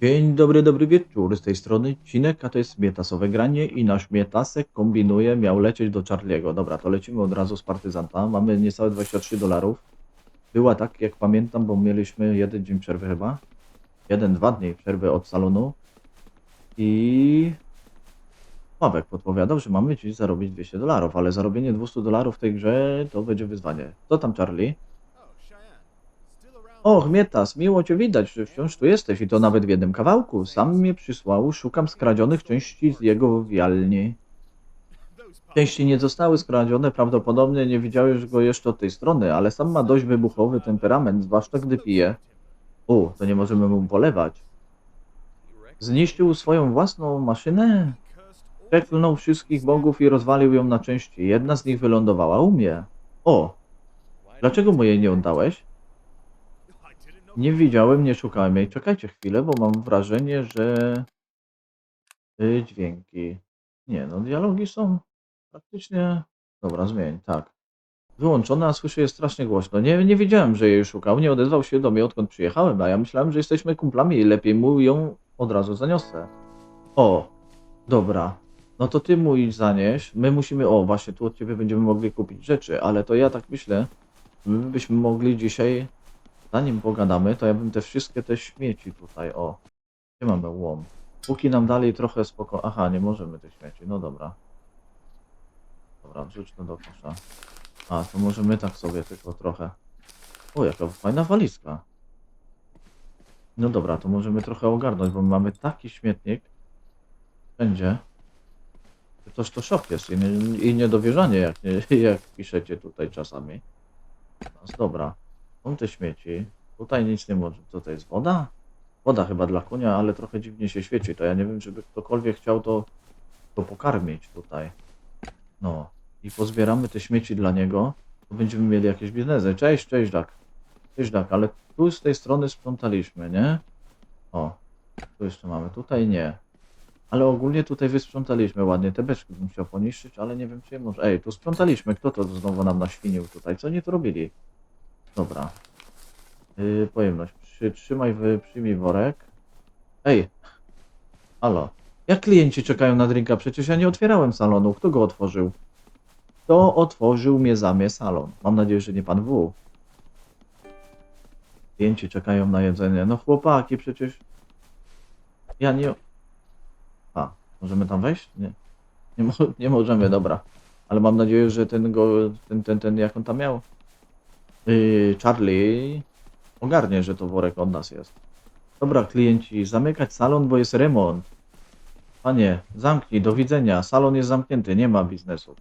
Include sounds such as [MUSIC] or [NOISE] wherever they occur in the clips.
Dzień dobry, dobry wieczór. Z tej strony Cinek, a to jest Mietasowe granie i nasz Mietasek kombinuje, miał lecieć do Charliego. Dobra, to lecimy od razu z partyzanta. Mamy niecałe 23 dolarów. Była tak, jak pamiętam, bo mieliśmy jeden dzień przerwy chyba. Jeden, dwa dni przerwy od salonu. I... Sławek podpowiadał, że mamy dziś zarobić 200 dolarów, ale zarobienie 200 dolarów w tej grze to będzie wyzwanie. Co tam, Charlie? Och, Mietas, miło Cię widać, że wciąż tu jesteś i to nawet w jednym kawałku. Sam mnie przysłał, szukam skradzionych części z jego wialni. Części nie zostały skradzione, prawdopodobnie nie widziałeś go jeszcze od tej strony, ale sam ma dość wybuchowy temperament, zwłaszcza gdy pije. U, to nie możemy mu polewać. Zniszczył swoją własną maszynę? Przeklnął wszystkich bogów i rozwalił ją na części. Jedna z nich wylądowała u mnie. O, dlaczego mu jej nie oddałeś? Nie widziałem, nie szukałem jej. Czekajcie chwilę, bo mam wrażenie, że y, dźwięki. Nie, no dialogi są praktycznie. Dobra, zmień, tak. Wyłączone, a słyszę je strasznie głośno. Nie, nie wiedziałem, że jej szukał. Nie odezwał się do mnie, odkąd przyjechałem, a ja myślałem, że jesteśmy kumplami i lepiej mu ją od razu zaniosę. O, dobra. No to ty mój zanieś. My musimy. O, właśnie tu od ciebie będziemy mogli kupić rzeczy, ale to ja tak myślę, my byśmy mogli dzisiaj Zanim pogadamy, to ja bym te wszystkie te śmieci tutaj, o. Gdzie mamy łom? Póki nam dali trochę spoko... Aha, nie możemy tych śmieci, no dobra. Dobra, wrzuć to do kosza. A, to możemy tak sobie tylko trochę. O, jaka fajna walizka. No dobra, to możemy trochę ogarnąć, bo mamy taki śmietnik. Wszędzie. Toż to szok jest i, nie, i niedowierzanie, jak, nie, [LAUGHS] jak piszecie tutaj czasami. Dobra. Są te śmieci. Tutaj nic nie może. Co to jest? Woda? Woda chyba dla konia, ale trochę dziwnie się świeci. To ja nie wiem, żeby ktokolwiek chciał to, to pokarmić tutaj. No. I pozbieramy te śmieci dla niego. To będziemy mieli jakieś biznesy. Cześć, cześć, Dak. Cześć, Dak, ale tu z tej strony sprzątaliśmy, nie? O. Tu jeszcze mamy. Tutaj nie. Ale ogólnie tutaj wysprzątaliśmy ładnie. Te beczki bym chciał poniszczyć, ale nie wiem, czy je może. Ej, tu sprzątaliśmy. Kto to znowu nam naświnił tutaj? Co nie to robili? Dobra. Yy, pojemność. Przytrzymaj, przyjmij worek. Ej. Halo. Jak klienci czekają na drinka? Przecież ja nie otwierałem salonu. Kto go otworzył? Kto otworzył mnie za mnie salon? Mam nadzieję, że nie pan W. Klienci czekają na jedzenie. No chłopaki, przecież... Ja nie... A, możemy tam wejść? Nie. Nie, mo nie możemy, dobra. Ale mam nadzieję, że ten go... Ten, ten, ten, jak on tam miał? Yy, Charlie ogarnie, że to worek od nas jest. Dobra, klienci, zamykać salon, bo jest remont. Panie, zamknij, do widzenia. Salon jest zamknięty, nie ma biznesu.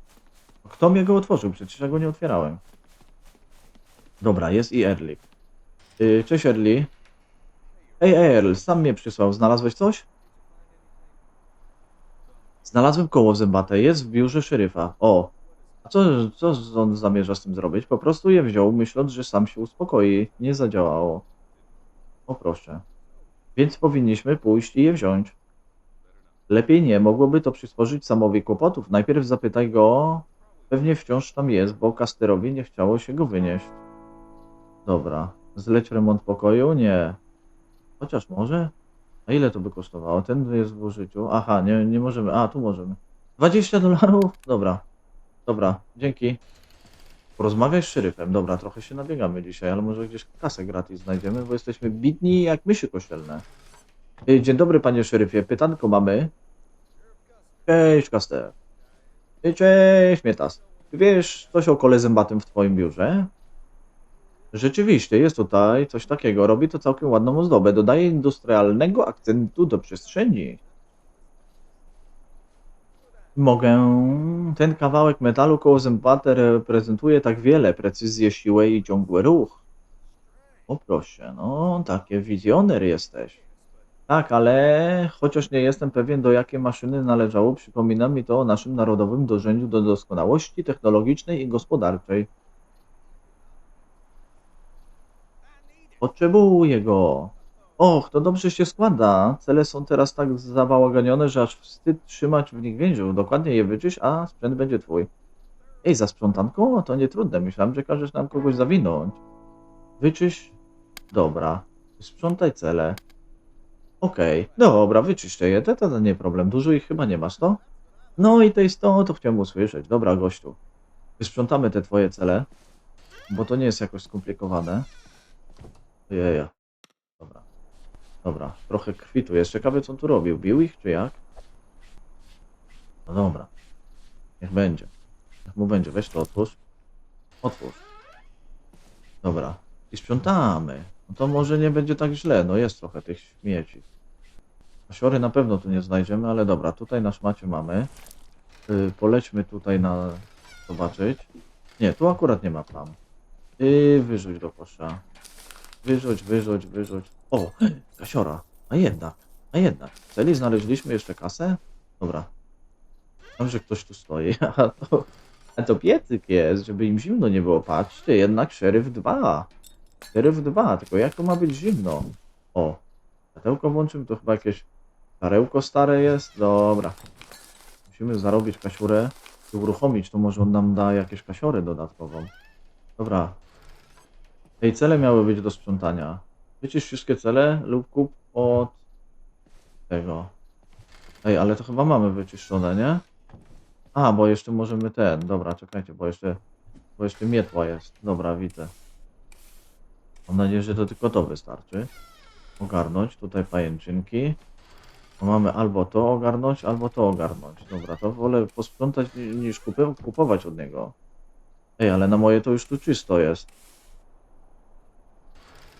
Kto mnie go otworzył? Przecież ja go nie otwierałem. Dobra, jest i Early. Yy, cześć Early. Ej, Earl, sam mnie przysłał. Znalazłeś coś? Znalazłem koło zębate. Jest w biurze szeryfa. O, co, co on zamierza z tym zrobić? Po prostu je wziął, myśląc, że sam się uspokoi. Nie zadziałało. O proszę. Więc powinniśmy pójść i je wziąć. Lepiej nie, mogłoby to przysporzyć samowi kłopotów. Najpierw zapytaj go. Pewnie wciąż tam jest, bo Kasterowi nie chciało się go wynieść. Dobra. Zleć remont pokoju? Nie. Chociaż może? A ile to by kosztowało? Ten jest w użyciu. Aha, nie, nie możemy. A, tu możemy. 20 dolarów? Dobra. Dobra, dzięki. Porozmawiaj z szeryfem. Dobra, trochę się nabiegamy dzisiaj, ale może gdzieś kasę gratis znajdziemy, bo jesteśmy bidni jak myszy kościelne. Ej, Dzień dobry, panie szeryfie. Pytanko mamy. Cześć, Kaster. Ej, Cześć, Mietas. Czy wiesz coś o kole zębatym w twoim biurze? Rzeczywiście, jest tutaj coś takiego. Robi to całkiem ładną ozdobę. Dodaje industrialnego akcentu do przestrzeni. Mogę. Ten kawałek metalu koło zębate reprezentuje tak wiele, precyzję, siłę i ciągły ruch. O proszę, no takie wizjoner jesteś. Tak, ale chociaż nie jestem pewien do jakiej maszyny należało, przypomina mi to o naszym narodowym dążeniu do doskonałości technologicznej i gospodarczej. Potrzebuję go. Och, to dobrze się składa. Cele są teraz tak zabałaganione, że aż wstyd trzymać w nich więźniów. Dokładnie je wyczyś, a sprzęt będzie twój. Ej, za sprzątanką? No to nie trudne. Myślałem, że każesz nam kogoś zawinąć. Wyczyś. Dobra. Sprzątaj cele. Okej, dobra, wyczyszczę je, to, nie problem, dużo ich chyba nie masz, to? No i to jest to, to chciałem usłyszeć. Dobra, gościu. Wysprzątamy te twoje cele, bo to nie jest jakoś skomplikowane. Jeja. Dobra. Trochę krwi tu jest. Ciekawe, co on tu robił. Bił ich, czy jak? No dobra. Niech będzie. Niech mu będzie. Weź to otwórz. Otwórz. Dobra. I sprzątamy. No to może nie będzie tak źle. No jest trochę tych śmieci. Kasiory na pewno tu nie znajdziemy, ale dobra. Tutaj na szmacie mamy. Yy, polećmy tutaj na... zobaczyć. Nie, tu akurat nie ma plam. Yy, wyrzuć do kosza. Wyrzuć, wyrzuć, wyrzuć. O, kasiora. A jednak, a jednak. W celi znaleźliśmy jeszcze kasę? Dobra. Tam, że ktoś tu stoi. [LAUGHS] A to, a to piecyk jest, żeby im zimno nie było. Patrzcie, jednak szeryf 2. Szeryf 2, tylko jak to ma być zimno? O, światełko włączymy, to chyba jakieś starełko stare jest. Dobra. Musimy zarobić kasiurę i uruchomić, to może on nam da jakieś kasiory dodatkową. Dobra, Tej cele miały być do sprzątania. Wycisz wszystkie cele lub kup od tego. Ej, ale to chyba mamy wyczyszczone, nie? A, bo jeszcze możemy ten. Dobra, czekajcie, bo jeszcze, bo jeszcze mietła jest. Dobra, widzę. Mam nadzieję, że to tylko to wystarczy. Ogarnąć tutaj pajęczynki. To mamy albo to ogarnąć, albo to ogarnąć. Dobra, to wolę posprzątać ni- niż kupować od niego. Ej, ale na moje to już tu czysto jest.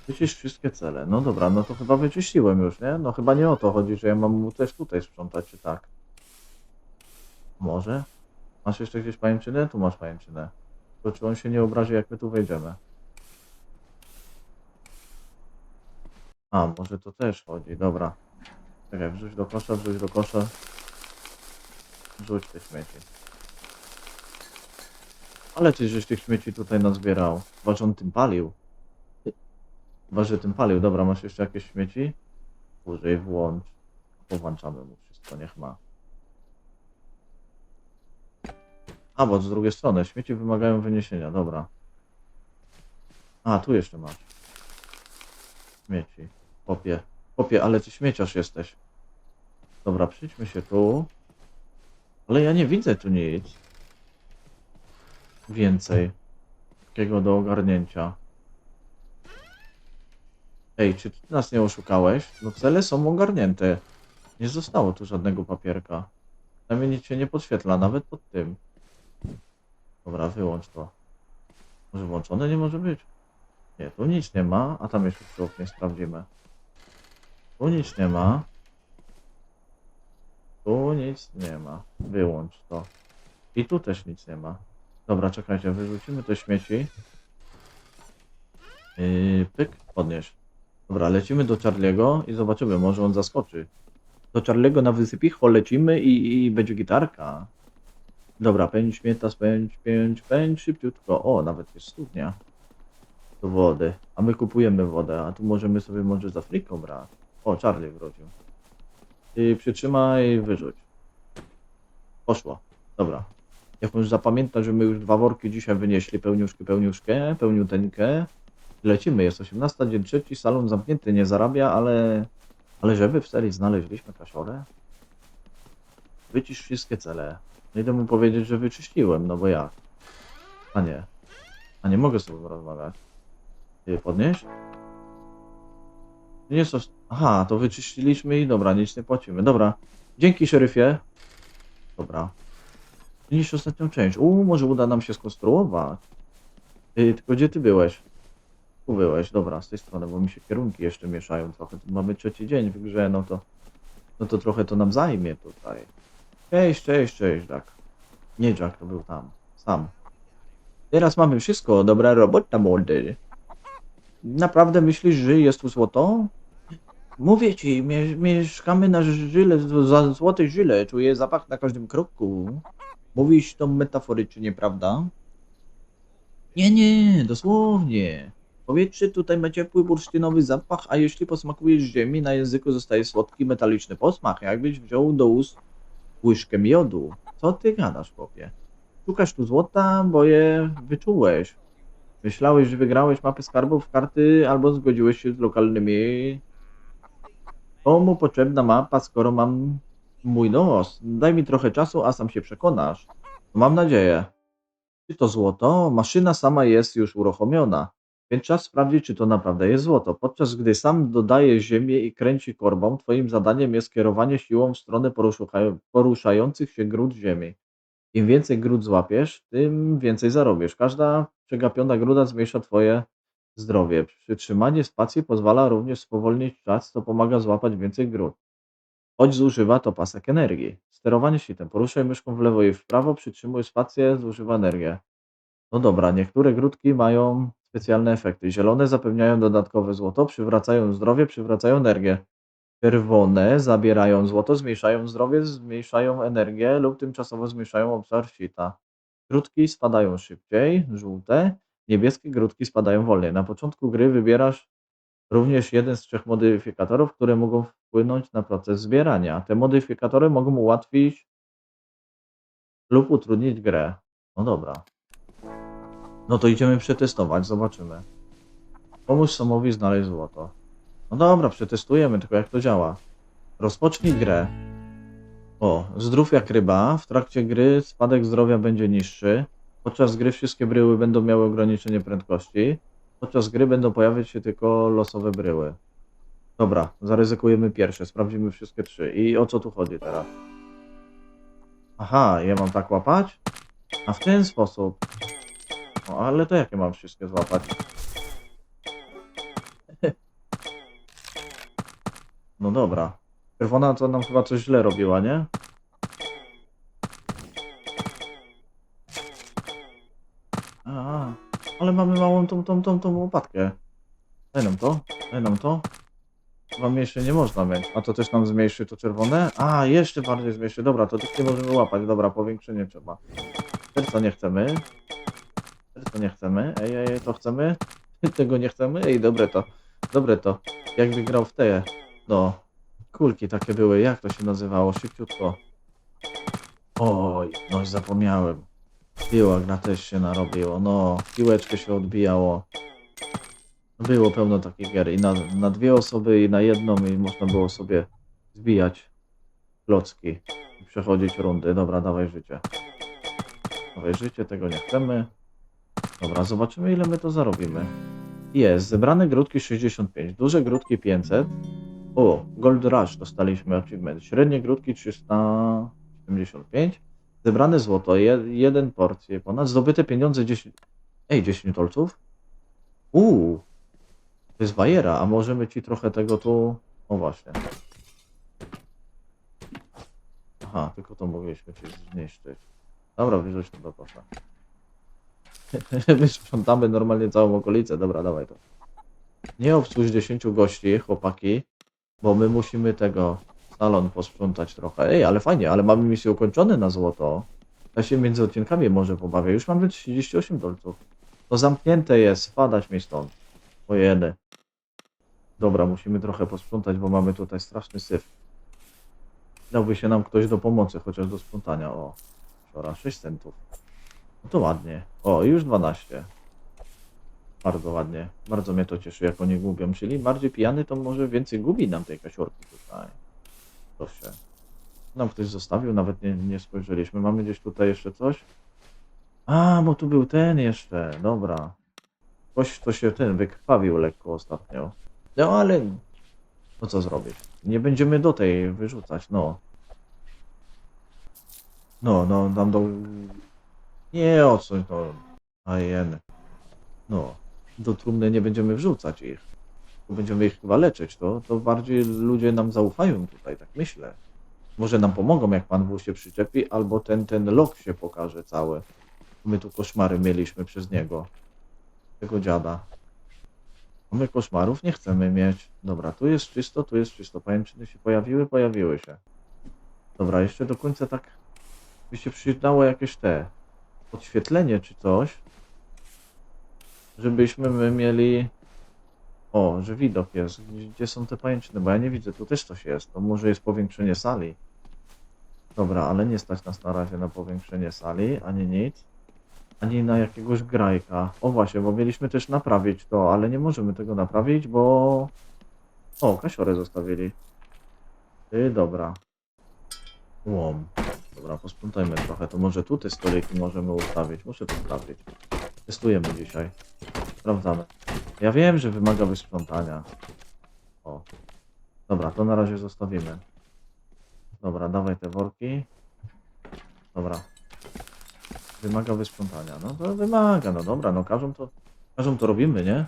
Wyczyść wszystkie cele. No dobra, no to chyba wyczyściłem już, nie? No chyba nie o to chodzi, że ja mam mu też tutaj sprzątać, czy tak? Może? Masz jeszcze gdzieś pajęczynę? Tu masz pajęczynę. To czy on się nie obrazi, jak my tu wejdziemy? A, może to też chodzi, dobra. Czekaj, wrzuć do kosza, wrzuć do kosza. Wrzuć te śmieci. Ale ty żeś tych śmieci tutaj nazbierał. Chyba, że on tym palił. Chyba, że tym palił. Dobra, masz jeszcze jakieś śmieci? Użyj, włącz. Powłączamy mu wszystko, niech ma. A, bo z drugiej strony, śmieci wymagają wyniesienia, dobra. A, tu jeszcze masz. Śmieci. Popie. Popie, ale ty śmieciarz jesteś. Dobra, przyjdźmy się tu. Ale ja nie widzę tu nic. Więcej. Takiego do ogarnięcia. Ej, czy ty nas nie oszukałeś? No cele są ogarnięte. Nie zostało tu żadnego papierka. Przynajmniej nic się nie podświetla, nawet pod tym. Dobra, wyłącz to. Może włączone nie może być? Nie, tu nic nie ma, a tam jeszcze przy oknie sprawdzimy. Tu nic nie ma. Tu nic nie ma. Wyłącz to. I tu też nic nie ma. Dobra, czekajcie, wyrzucimy te śmieci. Yy, pyk, podnieś. Dobra, lecimy do Charliego i zobaczymy, może on zaskoczy. Do Charliego na wysypicho lecimy i, i będzie gitarka. Dobra, pędź, śmietas, pędź, pędź, pędź, szybciutko. O, nawet jest studnia. Do wody. A my kupujemy wodę, a tu możemy sobie może za friką brać. O, Charlie wrócił. I przytrzymaj, wyrzuć. Poszło. Dobra. Jak możesz zapamiętać, że my już dwa worki dzisiaj wynieśli, pełniuszkę, pełniuszkę, pełniuteńkę. Lecimy, jest 18, dzień trzeci, salon zamknięty, nie zarabia, ale... Ale żeby w serii znaleźliśmy kasiorę? Wycisz wszystkie cele. Nie idę mu powiedzieć, że wyczyściłem, no bo jak? A nie. A nie mogę sobie rozmawiać. Ty podnieść? Nie jest to... Aha, to wyczyściliśmy i dobra, nic nie płacimy. Dobra. Dzięki, szeryfie. Dobra. Niż ostatnią część. Uuu, może uda nam się skonstruować. Ty, tylko gdzie ty byłeś? Tu byłeś, dobra, z tej strony, bo mi się kierunki jeszcze mieszają trochę. Tu mamy trzeci dzień w grze, no to... No to trochę to nam zajmie tutaj. Cześć, cześć, cześć, Jack. Nie Jack, to był tam. Sam. Teraz mamy wszystko. Dobra robota, młody. Naprawdę myślisz, że jest tu złoto? Mówię ci, mie mieszkamy na żyle, za złotej żyle. Czuję zapach na każdym kroku. Mówisz to metaforycznie, prawda? Nie, nie, dosłownie. Powietrze tutaj ma ciepły bursztynowy zapach, a jeśli posmakujesz ziemi, na języku zostaje słodki metaliczny posmak, jakbyś wziął do ust łyżkę miodu. Co ty gadasz, chłopie? Szukasz tu złota, bo je wyczułeś. Myślałeś, że wygrałeś mapę skarbów, karty, albo zgodziłeś się z lokalnymi... Komu potrzebna mapa, skoro mam mój nos? Daj mi trochę czasu, a sam się przekonasz. Mam nadzieję. Czy to złoto? Maszyna sama jest już uruchomiona, więc czas sprawdzić, czy to naprawdę jest złoto. Podczas gdy sam dodaje ziemię i kręci korbą, twoim zadaniem jest kierowanie siłą w stronę poruszających się grud ziemi. Im więcej grud złapiesz, tym więcej zarobisz. Każda przegapiona gruda zmniejsza twoje zdrowie. Przytrzymanie spacji pozwala również spowolnić czas, co pomaga złapać więcej grud. Choć zużywa to pasek energii. Sterowanie sitem. Poruszaj myszką w lewo i w prawo, przytrzymuj spację, zużywa energię. No dobra, niektóre grudki mają specjalne efekty. Zielone zapewniają dodatkowe złoto, przywracają zdrowie, przywracają energię. Czerwone zabierają złoto, zmniejszają zdrowie, zmniejszają energię lub tymczasowo zmniejszają obszar sita. Grudki spadają szybciej, żółte, niebieskie grudki spadają wolniej. Na początku gry wybierasz również jeden z trzech modyfikatorów, które mogą wpłynąć na proces zbierania. Te modyfikatory mogą ułatwić lub utrudnić grę. No dobra. No to idziemy przetestować, zobaczymy. Pomóż Samowi znaleźć złoto. No dobra, przetestujemy, tylko jak to działa. Rozpocznij grę. O, zdrów jak ryba. W trakcie gry spadek zdrowia będzie niższy. Podczas gry wszystkie bryły będą miały ograniczenie prędkości. Podczas gry będą pojawiać się tylko losowe bryły. Dobra, zaryzykujemy pierwsze, sprawdzimy wszystkie trzy. I o co tu chodzi teraz? Aha, ja mam tak łapać? A w ten sposób. O, ale to jakie mam wszystkie złapać? No dobra. Czerwona to nam chyba coś źle robiła, nie? A, ale mamy małą tą, tą, tą, tą łopatkę. Daj nam to, daj nam to. Chyba mniejsze nie można mieć. A to też nam zmniejszy to czerwone? A, jeszcze bardziej zmniejszy. Dobra, to tych nie możemy łapać. Dobra, powiększenie trzeba. Serca nie chcemy. Serca nie chcemy. Ej, ej, to chcemy? [LAUGHS] Tego nie chcemy? Ej, dobre to. Dobre to. Jakby grał w te. No. Kulki takie były. Jak to się nazywało? Szybciutko. Oj, no zapomniałem. Piłak na też się narobiło. No, piłeczkę się odbijało. Było pełno takich gier i na, na dwie osoby i na jedną i można było sobie zbijać klocki i przechodzić rundy. Dobra, dawaj życie. Dawaj życie, tego nie chcemy. Dobra, zobaczymy ile my to zarobimy. Jest, zebrane grudki 65, duże grudki 500. O, Gold Rush dostaliśmy achievement. Średnie grudki 375. Zebrane złoto, je, jeden porcję ponad. Zdobyte pieniądze 10... Ej, 10 dolców? Uuu, to jest bajera, a możemy ci trochę tego tu... O właśnie. Aha, tylko to mogliśmy ci zniszczyć. Dobra, wyrzuć to do kosza. [LAUGHS] Wysprzątamy normalnie całą okolicę. Dobra, dawaj to. Nie obsłuż 10 gości, chłopaki, bo my musimy tego salon posprzątać trochę. Ej, ale fajnie, ale mamy misję ukończone na złoto. Ja się między odcinkami może pobawię. Już mamy 38 dolców. To zamknięte jest, spadać mi stąd. Ojedy. Dobra, musimy trochę posprzątać, bo mamy tutaj straszny syf. Dałby się nam ktoś do pomocy, chociaż do sprzątania. O, wczoraj 6 centów. No to ładnie. O, już 12. Bardzo ładnie. Bardzo mnie to cieszy, jak oni gubią. Czyli bardziej pijany, to może więcej gubi nam tej kasiorki tutaj. Proszę. Nam ktoś zostawił, nawet nie, nie spojrzeliśmy. Mamy gdzieś tutaj jeszcze coś? A, bo tu był ten jeszcze. Dobra. Ktoś to się ten wykrwawił lekko ostatnio. No ale. No co zrobić? Nie będziemy do tej wyrzucać, no. No, no, tam do. Nie o coś, no. A jen. No. Do trumny nie będziemy wrzucać ich. Będziemy ich chyba leczyć, to, to bardziej ludzie nam zaufają tutaj, tak myślę. Może nam pomogą, jak pan wół się przyczepi, albo ten, ten lok się pokaże cały. My tu koszmary mieliśmy przez niego. Tego dziada. My koszmarów nie chcemy mieć. Dobra, tu jest czysto, tu jest czysto. Pajęczyny się pojawiły? Pojawiły się. Dobra, jeszcze do końca tak by się przydało jakieś te podświetlenie czy coś. Żebyśmy my mieli... O, że widok jest. Gdzie- są te pajęczyny? Bo ja nie widzę. Tu też coś jest. To może jest powiększenie sali. Dobra, ale nie stać nas na razie na powiększenie sali, ani nic ani na jakiegoś grajka. O właśnie, bo mieliśmy też naprawić to, ale nie możemy tego naprawić, bo... O, kasiorę zostawili. Ty, dobra. Łom. Dobra, posprzątajmy trochę. To może tu te stoliki możemy ustawić. Muszę to sprawdzić. Testujemy dzisiaj. Sprawdzamy. Ja wiem, że wymaga wysprzątania. O. Dobra, to na razie zostawimy. Dobra, dawaj te worki. Dobra. Wymaga wysprzątania. No to wymaga, no dobra, no każą to, każą to robimy, nie?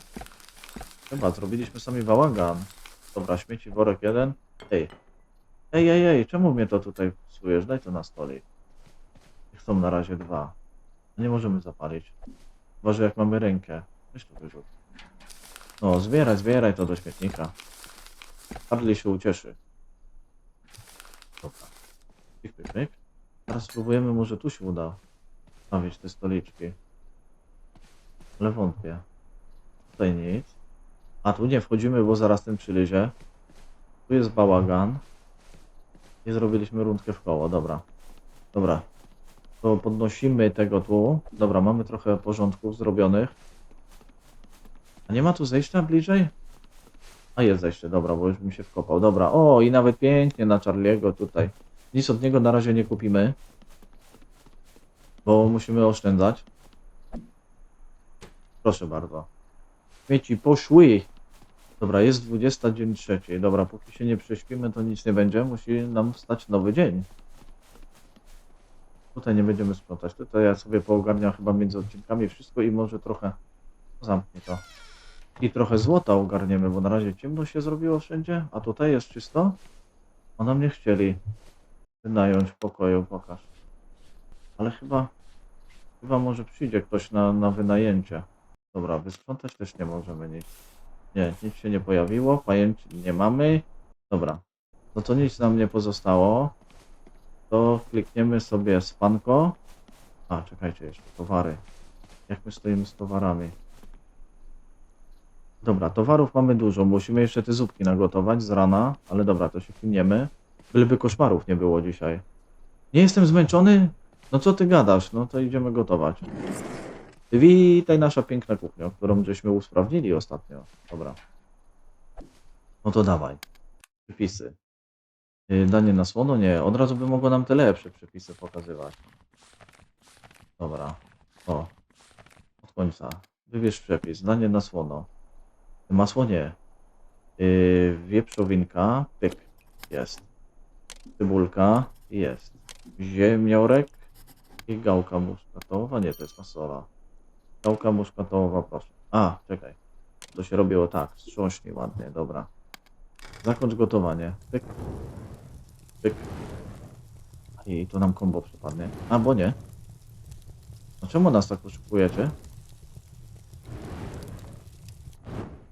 Chyba, zrobiliśmy sami bałagan. Dobra, śmieci worek jeden. Ej. Ej, ej, ej, czemu mnie to tutaj psujesz? Daj to na stolik. Niech są na razie dwa. Nie możemy zapalić. Chyba, że jak mamy rękę. Weź to wyrzuć. No, zbieraj, zbieraj to do śmietnika. Harley się ucieszy. Dobra. Pyk, pyk, pyk. Teraz spróbujemy, może tu się uda stawić te stoliczki. Ale wątpię. Tutaj nic. A tu nie wchodzimy, bo zaraz ten przylezie. Tu jest bałagan. I zrobiliśmy rundkę w koło, dobra. Dobra. To podnosimy tego tu. Dobra, mamy trochę porządków zrobionych. A nie ma tu zejścia bliżej? A jest zejście, dobra, bo już mi się wkopał. Dobra, o i nawet pięknie na Charliego tutaj. Nic od niego na razie nie kupimy. Bo musimy oszczędzać. Proszę bardzo. Śmieci poszły. Dobra, jest 20 dzień trzeci. Dobra, póki się nie prześpimy, to nic nie będzie. Musi nam wstać nowy dzień. Tutaj nie będziemy sprzątać. Tutaj ja sobie poogarniam chyba między odcinkami wszystko i może trochę zamknij to. I trochę złota ogarniemy, bo na razie ciemno się zrobiło wszędzie, a tutaj jest czysto. A nam nie chcieli wynająć w pokoju, pokaż. Ale chyba, chyba może przyjdzie ktoś na, na wynajęcie. Dobra, wysprzątać też nie możemy nic. Nie, nic się nie pojawiło, pajęci nie mamy. Dobra, no to nic nam nie pozostało. To klikniemy sobie spanko. A, czekajcie jeszcze, towary. Jak my stoimy z towarami? Dobra, towarów mamy dużo. Musimy jeszcze te zupki nagotować z rana, ale dobra, to się pilniemy. Byleby koszmarów nie było dzisiaj. Nie jestem zmęczony? No co ty gadasz? No to idziemy gotować. Witaj nasza piękna kuchnia, którą żeśmy usprawnili ostatnio. Dobra. No to dawaj. Przepisy. Yy, Danie na słono? Nie. Od razu by mogło nam te lepsze przepisy pokazywać. Dobra. O. Od końca. Wybierz przepis. Danie na słono. Masło nie. Yy, wieprzowinka. Pyk. Jest. Cybulka. Jest. Ziemniorek. I gałka muszkatołowa. Nie, to jest fasola. Gałka muszkatołowa, proszę. A, czekaj. To się robiło tak. Strząśnij ładnie, dobra. Zakończ gotowanie. Pyk. Pyk. I tu nam kombo przypadnie. A, bo nie. No czemu nas tak poszukujecie?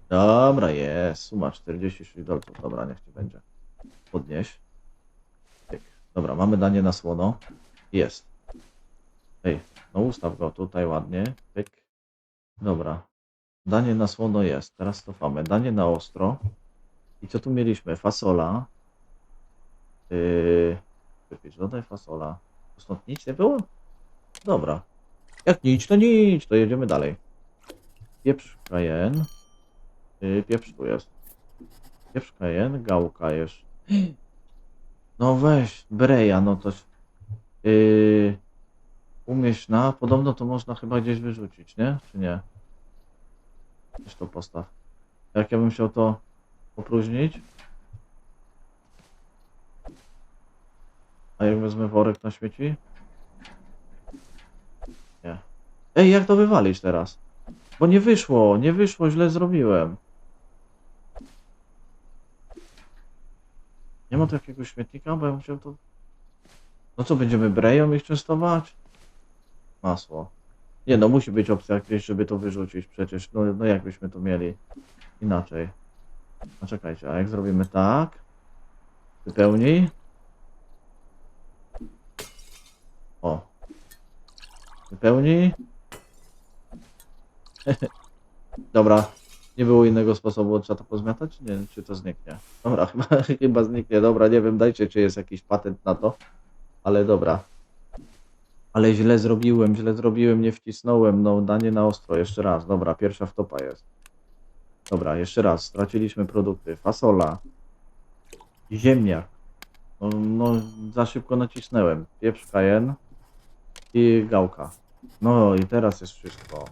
Dobra, jest. Suma 46 dolców. Dobra, niech ci będzie. Podnieś. Pyk. Dobra, mamy danie na słono. Jest. Ej, no ustaw go tutaj ładnie. Pyk. Dobra. Danie na słono jest. Teraz cofamy. Danie na ostro. I co tu mieliśmy? Fasola. Yy... Wypisz, dodaj fasola. Stąd nic nie było? Dobra. Jak nic, to nic. To jedziemy dalej. Pieprz cayenne. Yy, pieprz tu jest. Pieprz cayenne, gałka jest. No weź, breja, no to... Yy, umieść na... Podobno to można chyba gdzieś wyrzucić, nie? Czy nie? Weź to postaw. Jak ja bym chciał to opróżnić? A jak wezmę worek na śmieci? Nie. Ej, jak to wywalić teraz? Bo nie wyszło, nie wyszło, źle zrobiłem. Nie ma tu jakiegoś śmietnika, bo ja bym chciał to... No co, będziemy breją ich częstować? Masło. Nie no, musi być opcja jakaś, żeby to wyrzucić przecież. No, no jak byśmy to mieli inaczej? No czekajcie, a jak zrobimy tak? Wypełnij. O. Wypełnij. [LAUGHS] Dobra. Nie było innego sposobu, trzeba to pozmiatać? Nie, czy to zniknie? Dobra, [LAUGHS] chyba, chyba zniknie. Dobra, nie wiem, dajcie, czy jest jakiś patent na to. Ale dobra. Ale źle zrobiłem, źle zrobiłem, nie wcisnąłem. No, danie na ostro, jeszcze raz. Dobra, pierwsza wtopa jest. Dobra, jeszcze raz. Straciliśmy produkty. Fasola. Ziemniak. No, no za szybko nacisnąłem. Pieprz kajen i gałka. No i teraz jest wszystko.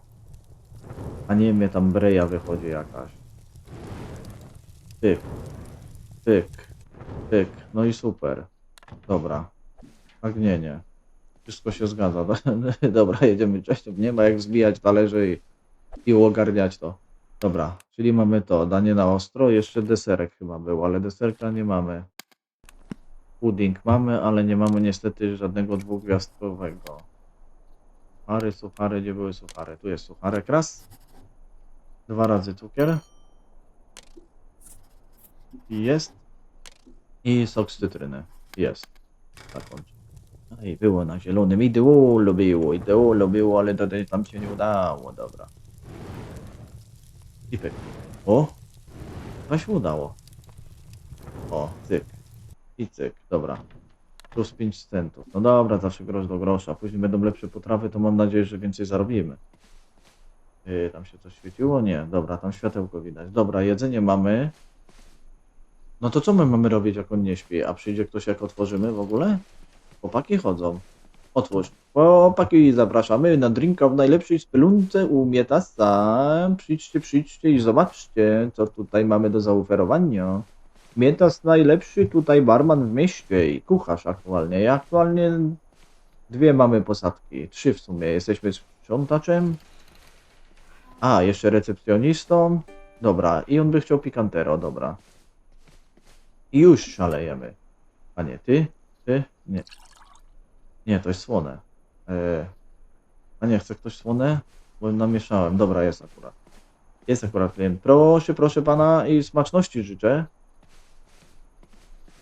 A nie mnie tam breja wychodzi jakaś. Tyk. Tyk. Tyk. No i super. Dobra. Pragnienie. Wszystko się zgadza. [LAUGHS] Dobra, jedziemy cześcią. Nie ma jak zbijać talerze i, i ogarniać to. Dobra, czyli mamy to. Danie na ostro. Jeszcze deserek chyba był, ale deserka nie mamy. Pudding mamy, ale nie mamy niestety żadnego dwugwiazdkowego. Suchary, suchary, gdzie były suchary? Tu jest sucharek raz. Dwa razy cukier. I jest. I sok z cytryny. Jest. Tak on. No i było na zielonym. Ideolo było, ideolo było, ale to tam się nie udało. Dobra. I pyk. O! To się udało. O, cyk. I cyk. Dobra. Plus 5 centów. No dobra, zawsze grosz do grosza. Później będą lepsze potrawy, to mam nadzieję, że więcej zarobimy. Yy, tam się coś świeciło? Nie. Dobra, tam światełko widać. Dobra, jedzenie mamy. No to co my mamy robić, jak on nie śpi? A przyjdzie ktoś, jak otworzymy w ogóle? Chłopaki chodzą. Otwórz. Chłopaki, zapraszamy na drinka w najlepszej spelunce u Mietasa. Przyjdźcie, przyjdźcie i zobaczcie, co tutaj mamy do zaoferowania. Mietas najlepszy tutaj barman w mieście i kucharz aktualnie. Ja aktualnie dwie mamy posadki, trzy w sumie. Jesteśmy sprzątaczem. A, jeszcze recepcjonistą. Dobra, i on by chciał pikantero, dobra. I już szalejemy. A nie, ty? Ty? Nie. Nie, to jest słone. E, a nie, chce ktoś słone? Bo namieszałem. Dobra, jest akurat. Jest akurat klient. Proszę, proszę pana i smaczności życzę.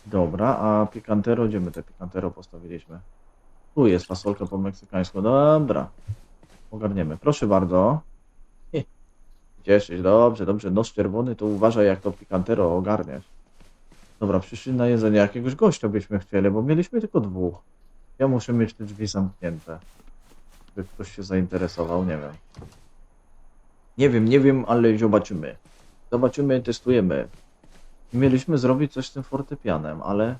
Dobra, a pikantero, gdzie my te pikantero postawiliśmy? Tu jest fasolka po meksykańsku. Dobra. Ogarniemy. Proszę bardzo. Cieszyć, dobrze, dobrze. Nos czerwony, to uważaj jak to pikantero ogarniesz. Dobra, przyszli na jedzenie. Jakiegoś gościa byśmy chcieli, bo mieliśmy tylko dwóch. Ja muszę mieć te drzwi zamknięte. By ktoś się zainteresował, nie wiem. Nie wiem, nie wiem, ale zobaczymy. Zobaczymy, testujemy. Mieliśmy zrobić coś z tym fortepianem, ale...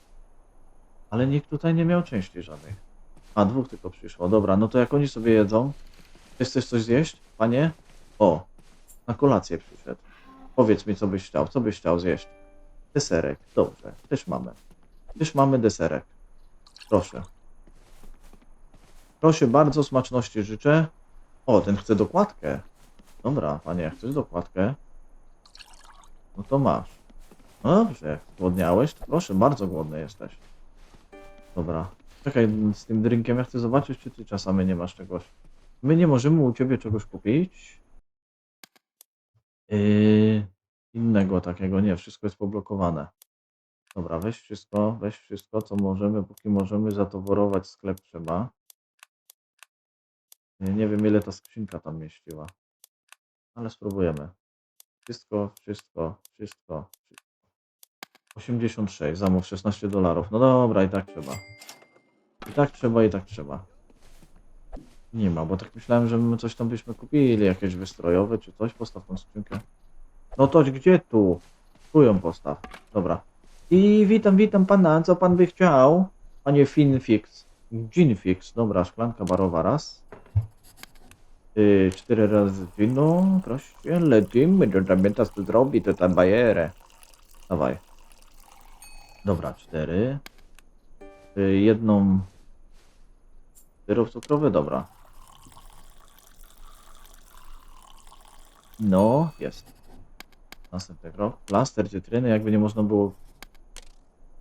Ale nikt tutaj nie miał części żadnych. A, dwóch tylko przyszło. Dobra, no to jak oni sobie jedzą... Chcesz coś zjeść, panie? O, na kolację przyszedł. Powiedz mi, co byś chciał. Co byś chciał zjeść? Deserek. Dobrze, też mamy. Też mamy deserek. Proszę. Proszę bardzo, smaczności życzę. O, ten chce dokładkę. Dobra, panie, chcesz dokładkę? No to masz. No dobrze, jak głodniałeś, to proszę, bardzo głodny jesteś. Dobra. Czekaj, z tym drinkiem ja chcę zobaczyć, czy ty czasami nie masz czegoś. My nie możemy u ciebie czegoś kupić. Yy, innego takiego, nie, wszystko jest poblokowane. Dobra, weź wszystko, weź wszystko, co możemy, póki możemy zatoworować sklep trzeba. Nie, nie wiem, ile ta skrzynka tam mieściła. Ale spróbujemy. Wszystko, wszystko, wszystko, wszystko. 86, zamów 16 dolarów. No dobra, i tak trzeba. I tak trzeba, i tak trzeba. Nie ma, bo tak myślałem, że my coś tam byśmy kupili, jakieś wystrojowe czy coś. Postaw tą skrzynkę. No to gdzie tu? Tu ją postaw. Dobra. I witam, witam pana. Co pan by chciał? Panie Finfix. Ginfix. Dobra, szklanka barowa raz. Yy, cztery razy wino. Proszę, lecimy. Do Damieta zrobi to tam bajerę. Dawaj. Dobra, cztery. Y, jedną. Syrop cukrowy, dobra. No, jest. Następny krok. Plaster, cytryny, jakby nie można było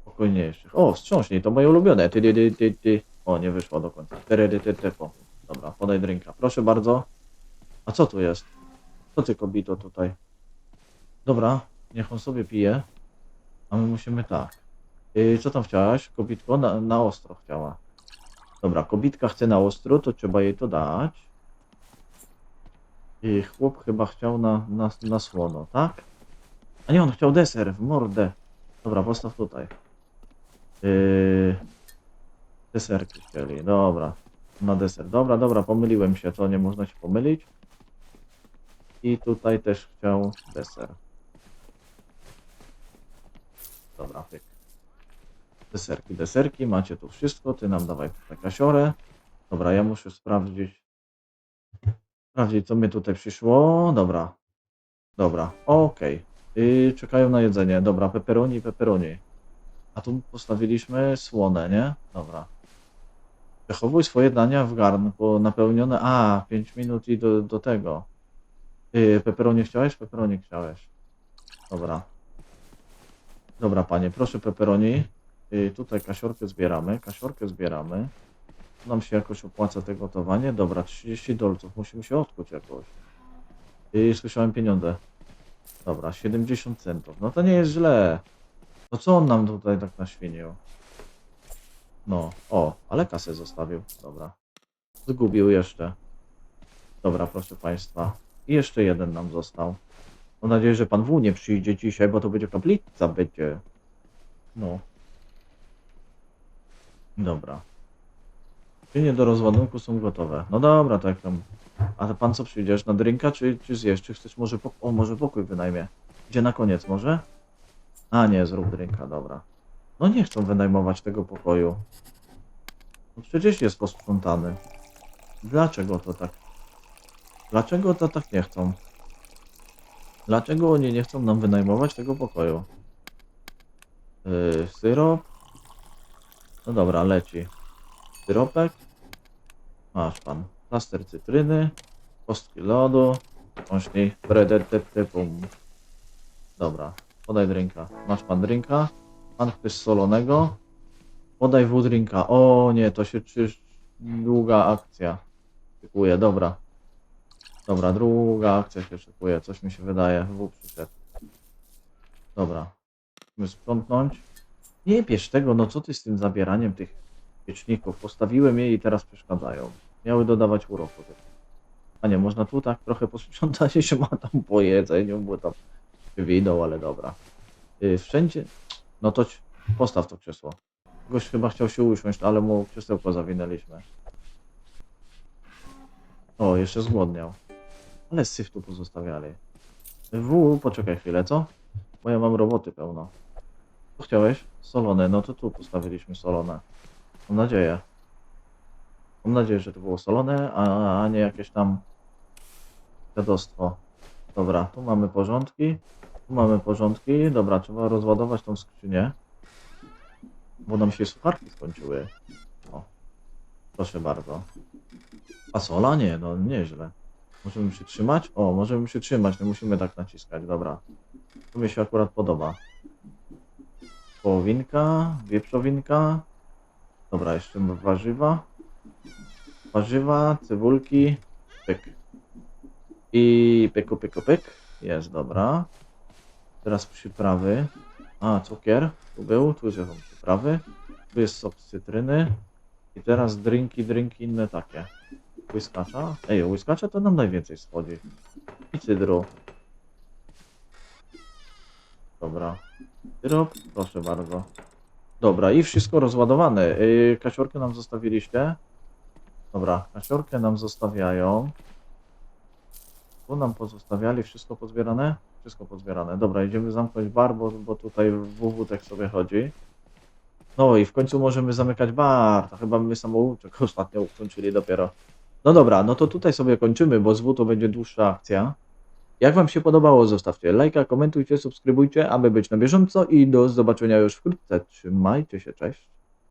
spokojniejszych. O, wstrząśnij, to moje ulubione. Ty, ty, ty, ty, ty. O, nie wyszło do końca. Tyry, ty, ty, po. Dobra, podaj drinka. Proszę bardzo. A co tu jest? Co ty kobito tutaj? Dobra, niech on sobie pije. A my musimy tak. Yy, co tam chciałaś? Kobitko na, na ostro chciała. Dobra, kobitka chce na ostro, to trzeba jej to dać. I chłop chyba chciał na, na, na słono, tak? A nie, on chciał deser w mordę. Dobra, postaw tutaj. Yy, deserki chcieli, dobra. Na deser. Dobra, dobra, pomyliłem się, to nie można się pomylić. I tutaj też chciał deser. Dobra, pyk. Deserki, deserki, macie tu wszystko, ty nam dawaj tutaj kasiorę. Dobra, ja muszę sprawdzić, sprawdzić co mnie tutaj przyszło. Dobra, dobra, okej. Y, czekają na jedzenie, dobra, pepperoni, pepperoni. A tu postawiliśmy słone, nie? Dobra. Przechowuj swoje dania w garnku napełnione. A, 5 minut i do, do tego. Yy, peperonie chciałeś? Peperonie chciałeś. Dobra. Dobra, panie, proszę peperoni. Yy, tutaj kasiorkę zbieramy. Kasiorkę zbieramy. Nam się jakoś opłaca te gotowanie. Dobra, 30 dolców. Musimy się odkuć jakoś. Yy, słyszałem pieniądze. Dobra, 70 centów. No to nie jest źle. To co on nam tutaj tak naświnił? No, o, ale kasę zostawił. Dobra. Zgubił jeszcze. Dobra, proszę Państwa. I jeszcze jeden nam został. Mam nadzieję, że Pan W nie przyjdzie dzisiaj, bo to będzie kaplica, będzie. No. Dobra. Czynie do rozładunku są gotowe. No dobra, tak tam. A Pan co przyjdziesz? Na drinka, czy, czy zjesz? Czy chcesz może O, może pokój wynajmie. Gdzie na koniec może? A nie, zrób drinka, dobra. No nie chcą wynajmować tego pokoju. No przecież jest posprzątany. Dlaczego to tak? Dlaczego to tak nie chcą? Dlaczego oni nie chcą nam wynajmować tego pokoju? Yy, syrop? No dobra, leci. Syropek? Masz pan. Plaster cytryny. Kostki lodu.Ąśnij. Pum. Dobra, podaj drinka. Masz pan drinka? Pan chcesz solonego? Podaj w drinka. O nie, to się czyż długa akcja. Szykuje, dobra. Dobra, druga akcja się szykuje. Coś mi się wydaje. W przyszedł. Dobra. Musimy sprzątnąć. Nie bierz tego, no co ty z tym zabieraniem tych pieczników? Postawiłem je i teraz przeszkadzają. Miały dodawać uroku. A nie, można tu tak trochę posprzątać, [LAUGHS] się ma tam po jedzeniu, bo tam się winął, ale dobra. Yy, wszędzie... No to postaw to krzesło. Gość chyba chciał się usiąść, ale mu krzesełko zawinęliśmy. O, jeszcze zgłodniał. Ale syf tu pozostawiali. W, poczekaj chwilę, co? Bo ja mam roboty pełno. Co chciałeś? Solone, no to tu postawiliśmy solone. Mam nadzieję. Mam nadzieję, że to było solone, a, a nie jakieś tam dziadostwo. Dobra, tu mamy porządki. Tu mamy porządki. Dobra, trzeba rozładować tą skrzynię. Bo nam się sucharki skończyły. O. Proszę bardzo. Fasola? Nie, no nieźle. Możemy przytrzymać? O, możemy przytrzymać, nie musimy tak naciskać, dobra. To mi się akurat podoba. Wołowinka, wieprzowinka. Dobra, jeszcze warzywa. Warzywa, cebulki, pyk. I pyku, pyku, pyk. Jest, dobra. Teraz przyprawy. A, cukier. Tu był, tu są przyprawy. Tu jest sok z cytryny. I teraz drinki, drinki inne takie. Łyskacza? Ej, łyskacza to nam najwięcej schodzi. I cydru. Dobra. Syrop, proszę bardzo. Dobra, i wszystko rozładowane. Yy, kasiorkę nam zostawiliście. Dobra, kasiorkę nam zostawiają. Tu nam pozostawiali wszystko pozbierane? Wszystko pozbierane. Dobra, idziemy zamknąć bar, bo, bo tutaj WW tak sobie chodzi. No i w końcu możemy zamykać bar. To chyba my samouczek ostatnio ukończyli dopiero. No dobra, no to tutaj sobie kończymy, bo z W to będzie dłuższa akcja. Jak Wam się podobało, zostawcie lajka, komentujcie, subskrybujcie, aby być na bieżąco i do zobaczenia już wkrótce. Trzymajcie się, cześć.